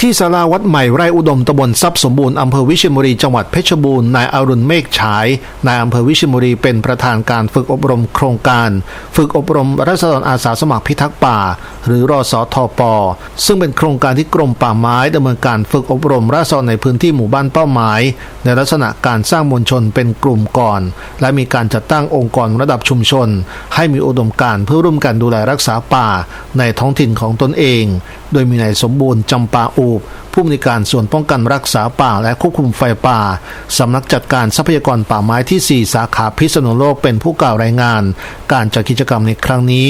ที่ศาลาวัดใหม่ไร่อุดมตำบลทรัพย์สมบูรณ์อำเภอวิเชียบุรีจังหวัดเพชรบูรณ์นายอรุณเมฆฉายนายอำเภอวิเชียบุรีเป็นประธานการฝึกอบรมโครงการ ฝึกอบรมรัษฎรอาสาสมัครพิทักษ์ป่า หรือรอสอทอปอซึ่งเป็นโครงการที่กรมป่าไม้ดำเนินการฝึกอบรมรัษฎรในพื้นที่หมู่บ้านเป้าหมาย ในลักษณะการสร้างมวลชนเป็นกลุ่มก่อน และมีการจัดตั้งองค์กรระดับชุมชน ให้มีอุดมการเพื่อร่วมกันดูแลรักษาป่า ในท้องถิ่นของตนเองโดยมีนายสมบูรณ์จำปาอูบผู้อำนวยการส่วนป้องกันรักษาป่าและควบคุมไฟป่า สำนักจัดการทรัพยากรป่าไม้ที่ 4 สาขาพิษณุโลกเป็นผู้กล่าวรายงาน การจัดกิจกรรมในครั้งนี้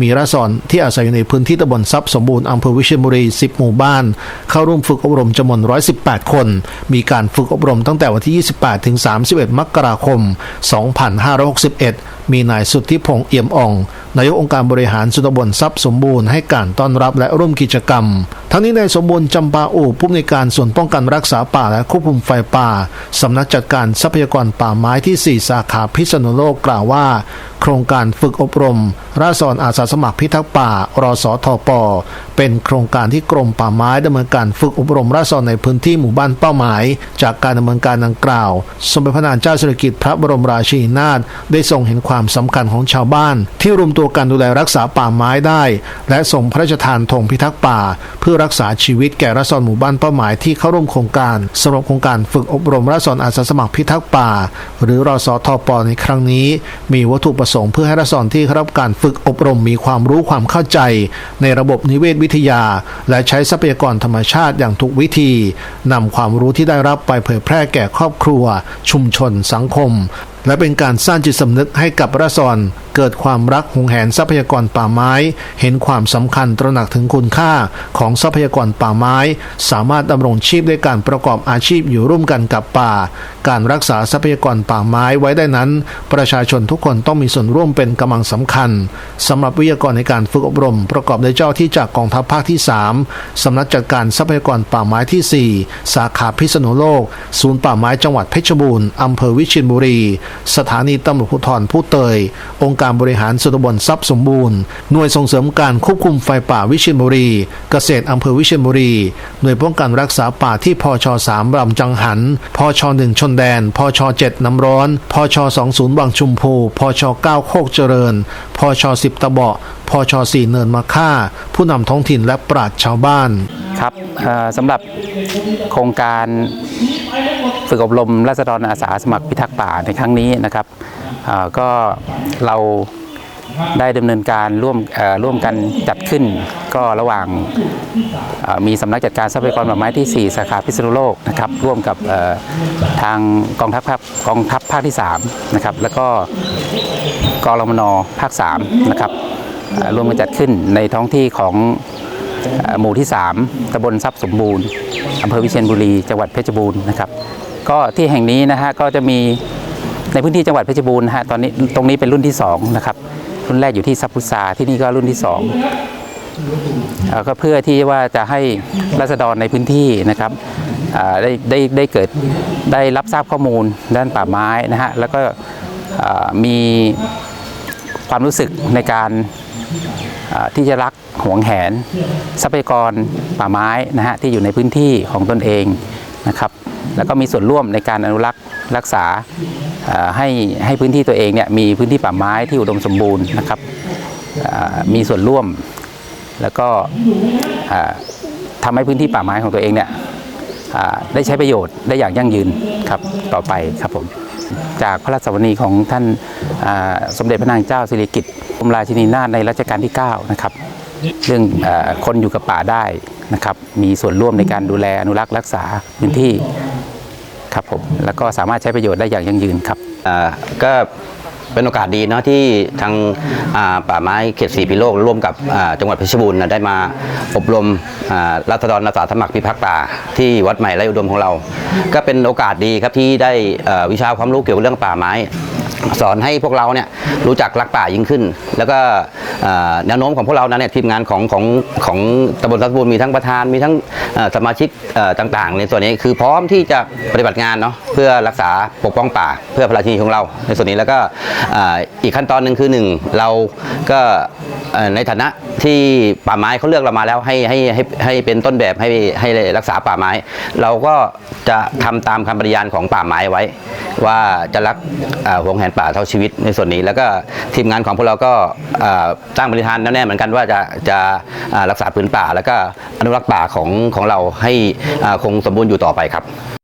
มีรัษฎรที่อาศัยอยู่ในพื้นที่ตำบลทรัพย์สมบูรณ์อำเภอวิเชียรบุรี 10 หมู่บ้าน เข้าร่วมฝึกอบรมจำนวน 118 คน มีการฝึกอบรมตั้งแต่วันที่ 28 ถึง 31 มกราคม 2561 มีนายสุทธิพงษ์เอี่ยมอ่อง นายกองค์การบริหารสุตบลทรัพย์สมบูรณ์ให้การต้อนรับและร่วมกิจกรรม ทั้งนี้นายสมบูรณ์จำปาอูผู้อำนวยการส่วนป้องกันรักษาป่าและควบคุมไฟป่าสำนักจัดการทรัพยากรป่าไม้ที่ 4 สาขาพิษณุโลกกล่าวว่า โครงการฝึกอบรม ราษฎรอาสาสมัครพิทักษ์ป่ารอสอทอปอเป็นโครงการที่กรมป่าไม้ดำเนินการฝึกอบรมราษฎรในพื้นที่หมู่บ้านเป้าหมาย จากการดำเนินการดังกล่าว สมเด็จพระนางเจ้าสิริกิติ์พระบรมราชินีนาถได้ทรงเห็นความสำคัญของชาวบ้าน ที่รวมตัวกันดูแลรักษาป่าไม้ได้ และส่งพระราชทานธงพิทักษ์ป่า เพื่อรักษาชีวิตแก่ราษฎรหมู่บ้านเป้าหมายที่เข้าร่วมโครงการสำหรับโครงการฝึกอบรมราษฎรอาสาสมัครพิทักษ์ป่า หรือรอสอทอปอในครั้งนี้ มีวัตถุประสงค์เพื่อให้ราษฎรที่เข้ารับการฝึกอบรมมีความรู้ความเข้าใจ ในระบบนิเวศวิทยา และใช้ทรัพยากรธรรมชาติอย่างถูกวิธีนำความรู้ที่ได้รับไปเผยแพร่แก่ครอบครัว ชุมชน สังคมและเป็นการสร้างจิตสำนึกให้กับราษฎร เกิดความรักหวงแหนทรัพยากรป่าไม้ เห็นความสำคัญตระหนักถึงคุณค่าของทรัพยากรป่าไม้ สามารถดำรงชีพด้วยการประกอบอาชีพอยู่ร่วมกันกับป่า การรักษาทรัพยากรป่าไม้ไว้ได้นั้น ประชาชนทุกคนต้องมีส่วนร่วมเป็นกำลังสำคัญสำหรับวิทยากรในการฝึกอบรม ประกอบด้วยเจ้าที่จากกองทัพภาคที่ 3สำนักจัดการทรัพยากรป่าไม้ที่ 4 สาขาพิษณุโลก ศูนย์ป่าไม้จังหวัดเพชรบูรณ์อำเภอวิชียบุรี สถานีตำรวจภูธรผู้เตย องค์การการบริหารส่วนตำบลทรัพย์สมบูรณ์ หน่วยส่งเสริมการควบคุมไฟป่าวิเชียรบุรี เกษตรอำเภอวิเชียรบุรี หน่วยป้องกันรักษาป่าที่พช3ลำจังหัน พช1ชนแดน พช7น้ำร้อน พชอ20วังชุมพู พช9โคกเจริญ พช10ตะเบาะพช4เนินมาค่า ผู้นำท้องถิ่นและปราชชาวบ้านครับสำหรับโครงการฝึกอบรมราษฎรอาสาสมัครพิทักษ์ป่าในครั้งนี้นะครับ ก็เราได้ดำเนินการร่วมร่วมกันจัดขึ้น ก็ระหว่างมีสำนักจัดการทรัพยากรป่าไม้ที่ 4 สาขาพิษณุโลกนะครับร่วมกับทางกองทัพภาคกองทัพภาคที่3นะครับแล้วก็กรมนภาค3นะครับร่วมกันจัดขึ้นในท้องที่ของหมู่ที่ 3ตำบลทรัพย์สมบูรณ์อำเภอวิเชียรบุรีจังหวัดเพชรบูรณ์นะครับ ก็ที่แห่งนี้นะฮะก็จะมี ในพื้นที่จังหวัดเพชรบูรณ์นะฮะตอนนี้ตรงนี้เป็นรุ่นที่2นะครับรุ่นแรกอยู่ที่ซับพุทราที่นี่ก็รุ่นที่2เอ่อก็เพื่อที่ว่าจะให้รัษฎรในพื้นที่นะครับได้ได้ได้เกิดได้รับทราบข้อมูลด้านป่าไม้นะฮะแล้วก็มีความรู้สึกในการที่จะรักหวงแหน ทรัพยากรป่าไม้นะฮะที่อยู่ในพื้นที่ของตนเองนะครับ แล้วก็มีส่วนร่วมในการอนุรักษ์ รักษาให้ให้พื้นที่ตัวเองเนี่ยมีพื้นที่ป่าไม้ที่อุดมสมบูรณ์นะครับมีส่วนร่วม แล้วก็อ่าทำให้พื้นที่ป่าไม้ของตัวเองเนี่ยได้ใช้ประโยชน์ได้อย่างยั่งยืนครับต่อไปครับผมจากพระราชสวนีของท่านสมเด็จพระนางเจ้าสิริกิติ์กรมราชินีนาถในรัชกาลที่ 9 นะครับ เรื่องอคนอยู่กับป่าได้นะครับ มีส่วนร่วมในการดูแลอนุรักษ์รักษาพื้นที่ ครับผมแล้วก็สามารถใช้ประโยชน์ได้อย่างยั่งยืนครับอ่าก็เป็นโอกาสดีเนาะที่ทางาป่าไม้เขตสีพิโลกร่วมกับจังหวัดเพชรบูรณ์ได้มาอบรมรัฐดรอาสาสมัครพิพักษ์ป่า ที่วัดใหม่ไรอุดมของเรา ก็เป็นโอกาสดีครับที่ได้วิชาความรู้เกี่ยวกับเรื่องป่าไม้ สอนให้พวกเราเนี่ยรู้จักรักป่ายิ่งขึ้น แล้วก็แนวโน้มของพวกเรานั้นเนี่ยทีมงานของของของตำบลรัตบูรมีทั้งประธานมีทั้งสมาชิกต่างๆ ในส่วนนี้คือพร้อมที่จะปฏิบัติงานเนาะเพื่อรักษาปกป้องป่า เพื่อพระราชินีของเรา ในส่วนนี้แล้วก็อีกขั้นตอนหนึ่งคือหนึ่งเราก็ในฐานะที่ป่าไม้เขาเลือกเรามาแล้วให้ให้ให้ให้เป็นต้นแบบให้ให้รักษาป่าไม้ เราก็จะทำตามคำปฏิญาณของป่าไม้ไว้ ว่าจะรักอ่าหวงแหนป่าเท่าชีวิตในส่วนนี้ แล้วก็ทีมงานของพวกเราก็สร้าตั้งบริธานแน่ๆเหมือนกันว่าจะจะรักษาพื้นป่า แล้วก็อนุรักษ์ป่าของของเราให้คงสมบูรณ์อยู่ต่อไปครับ